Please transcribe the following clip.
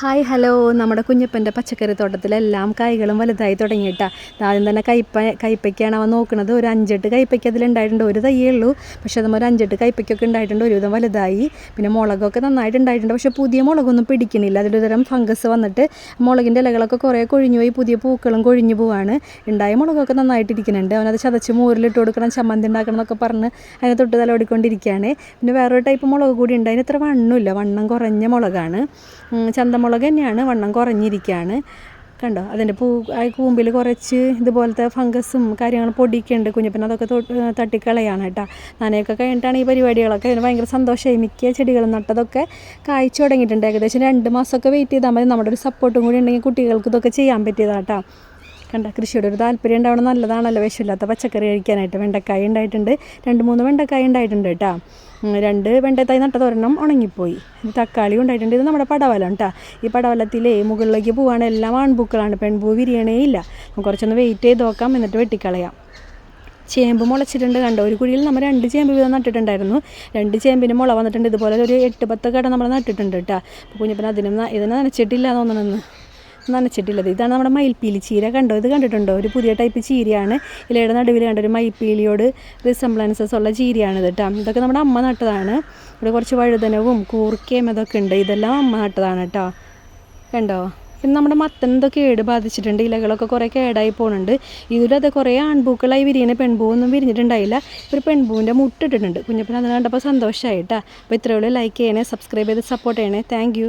Hi hello. നമ്മുടെ കുഞ്ഞപ്പന്റെ പച്ചക്കറി തോട്ടത്തിലെല്ലാം കായ്കളും വലുതായി തുടങ്ങിയിട്ടാ. ആദ്യം തന്നെ കൈപ്പ കയ്പയ്ക്കാണ് അവൻ നോക്കുന്നത് ഒരു അഞ്ചെട്ട് കയ്പയ്ക്ക് അതിലുണ്ടായിട്ടുണ്ട്. ഒരു തയ്യേ ഉള്ളൂ. പക്ഷേ അതും ഒരു അഞ്ചെട്ട് കയ്പയ്ക്കൊക്കെ ഉണ്ടായിട്ടുണ്ട്. ഒരുവിധം വലുതായി. പിന്നെ മുളകൊക്കെ നന്നായിട്ട് ഉണ്ടായിട്ടുണ്ട് പക്ഷേ പുതിയ മുളകൊന്നും പിടിക്കുന്നില്ല അതിലൊരു തരം ഫംഗസ് വന്നിട്ട് മുളകിന്റെ ഇലകളൊക്കെ കുറേ കൊഴിഞ്ഞു പോയി പുതിയ പൂക്കളും കൊഴിഞ്ഞു പോവാണ്. ഉണ്ടായ മുളകൊക്കെ നന്നായിട്ട് ഇരിക്കുന്നുണ്ട് അവനത് ചതച്ച് മോരിലിട്ട് കൊടുക്കണം ചമ്മന്തി ഉണ്ടാക്കണം എന്നൊക്കെ പറഞ്ഞ് അതിനെ തൊട്ട് തലോടിക്കൊണ്ടിരിക്കുകയാണ് പിന്നെ വേറൊരു ടൈപ്പ് മുളക് കൂടി ഉണ്ട്. അതിന് ഇത്ര വണ്ണമില്ല. വണ്ണം കുറഞ്ഞ മുളകാണ്. ഉം, ചന്തമുളക് തന്നെയാണ് വണ്ണം കുറഞ്ഞിരിക്കുകയാണ് കണ്ടോ? അതിന്റെ പൂ കൂമ്പിൽ കുറച്ച് ഇതുപോലത്തെ ഫംഗസും കാര്യങ്ങളും പൊടിയൊക്കെ ഉണ്ട്. കുഞ്ഞപ്പൻ അതൊക്കെ തൊട്ട് തട്ടിക്കളയാണ് കേട്ടോ. നനയൊക്കെ കഴിഞ്ഞിട്ടാണ് ഈ പരിപാടികളൊക്കെ അതിന് ഭയങ്കര സന്തോഷമായി. മിക്ക ചെടികളും നട്ടതൊക്കെ കായ്ച്ചു തുടങ്ങിയിട്ടുണ്ട്. ഏകദേശം രണ്ട് മാസമൊക്കെ വെയിറ്റ് ചെയ്താൽ മതി. നമ്മുടെ ഒരു സപ്പോർട്ടും കൂടി ഉണ്ടെങ്കിൽ കുട്ടികൾക്ക് ഇതൊക്കെ ചെയ്യാൻ പറ്റിയതാട്ടോ കണ്ട കൃഷിയോട് ഒരു താല്പര്യം ഉണ്ടാവണം. നല്ലതാണല്ലോ വിഷമില്ലാത്ത പച്ചക്കറി കഴിക്കാനായിട്ട് വെണ്ടക്കായ ഉണ്ടായിട്ടുണ്ട്. രണ്ട് മൂന്ന് വെണ്ടക്കായ ഉണ്ടായിട്ടുണ്ട് കേട്ടോ. രണ്ട് വെണ്ടത്തായി തോരണം ഉണങ്ങിപ്പോയി. തക്കാളി ഉണ്ടായിട്ടുണ്ട്. ഇത് നമ്മുടെ പടവലം കേട്ടോ ഈ പടവലത്തിലെ മുകളിലേക്ക് പോവാണ്. എല്ലാം ആൺപൂക്കളാണ്. പെൺപൂ വിരിയണേ ഇല്ല. കുറച്ചൊന്ന് വെയിറ്റ് ചെയ്ത് നോക്കാം. എന്നിട്ട് വെട്ടിക്കളയാം. ചേമ്പ് മുളച്ചിട്ടുണ്ട് കണ്ടോ? ഒരു കുഴിയിൽ നമ്മൾ രണ്ട് ചേമ്പ് വീതം നട്ടിട്ടുണ്ടായിരുന്നു. രണ്ട് ചേമ്പിന് മുള വന്നിട്ടുണ്ട്. ഇതുപോലെ ഒരു എട്ട് പത്ത് കട നമ്മൾ നട്ടിട്ടുണ്ട് കേട്ടോ. അപ്പോൾ കുഞ്ഞപ്പൻ അതിനും ഇതിനെ നനച്ചിട്ടില്ല തോന്നണമെന്ന് നനച്ചിട്ടില്ലത് ഇതാണ് നമ്മുടെ മയിൽപ്പീലി ചീര. കണ്ടോ? ഇത് കണ്ടിട്ടുണ്ടോ? ഒരു പുതിയ ടൈപ്പ് ചീരയാണ്. ഇലയുടെ നടുവിൽ കണ്ട ഒരു മയിൽപ്പീലിയോട് റിസംബ്ലൻസസ് ഉള്ള ചീരയാണ് ഇത് കേട്ടോ ഇതൊക്കെ നമ്മുടെ അമ്മ നട്ടതാണ്. ഇവിടെ കുറച്ച് വഴുതനവും കൂർക്കയും അതൊക്കെ ഉണ്ട്. ഇതെല്ലാം അമ്മ നട്ടതാണ് കേട്ടോ കണ്ടോ? പിന്നെ നമ്മുടെ മത്തൻ ഇതൊക്കെ കേട് ബാധിച്ചിട്ടുണ്ട്. ഇലകളൊക്കെ കുറേ കേടായി പോകുന്നുണ്ട് ഇതിലത് കുറേ ആൺപൂക്കളായി വിരിയണ പെൺപൂവൊന്നും വിരിഞ്ഞിട്ടുണ്ടായില്ല. ഒരു പെൺപൂവിന്റെ മുട്ടിട്ടിട്ടുണ്ട്. കുഞ്ഞപ്പൻ അത് കണ്ടപ്പോൾ സന്തോഷമായിട്ടാ അപ്പോൾ ഇത്രയുള്ള ലൈക്ക് ചെയ്യണേ സബ്സ്ക്രൈബ് ചെയ്ത് സപ്പോർട്ട് ചെയ്യണേ. താങ്ക്